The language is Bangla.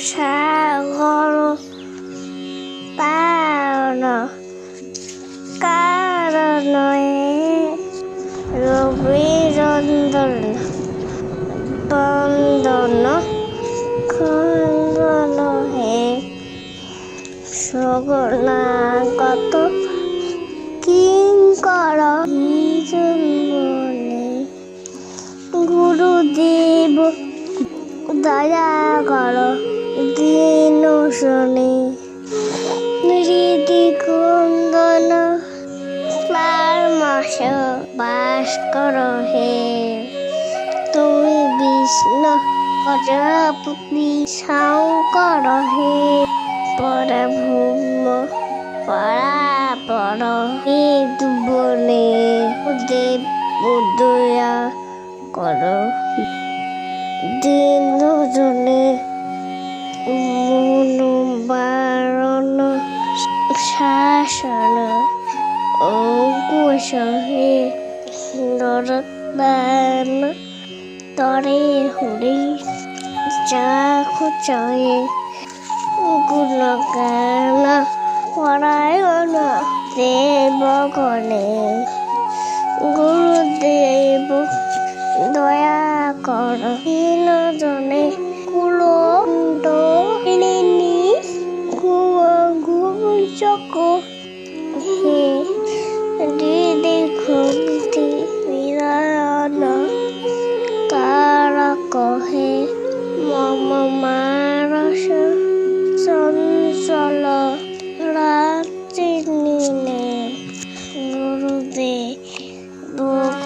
সাগর পারণ কারণে রবিরন্দন বন্দন খন্দন হে সগনাগত কিঙ্কর মনে গুরুদেব দয়া কর দিন শুনে হৃদি কুন্দন পার মাস বাস কর হে। তুমি বিষ্ণু প্রজাপতি শঙ্কর হে। পরভূম পরাপর বেদ বনে দেব উদয়া কর। দিন শাসন অঙ্কুশ হে নরদান তরে হরি চাখু চয়ে গুণগান পরায়ণ দেবগণে গুরুদেব চকো। দিদি ঘুমতি বিদায়না তারা কহে মম মারস চঞ্চল রাত্রি নিনে গুরুদে দুঃখ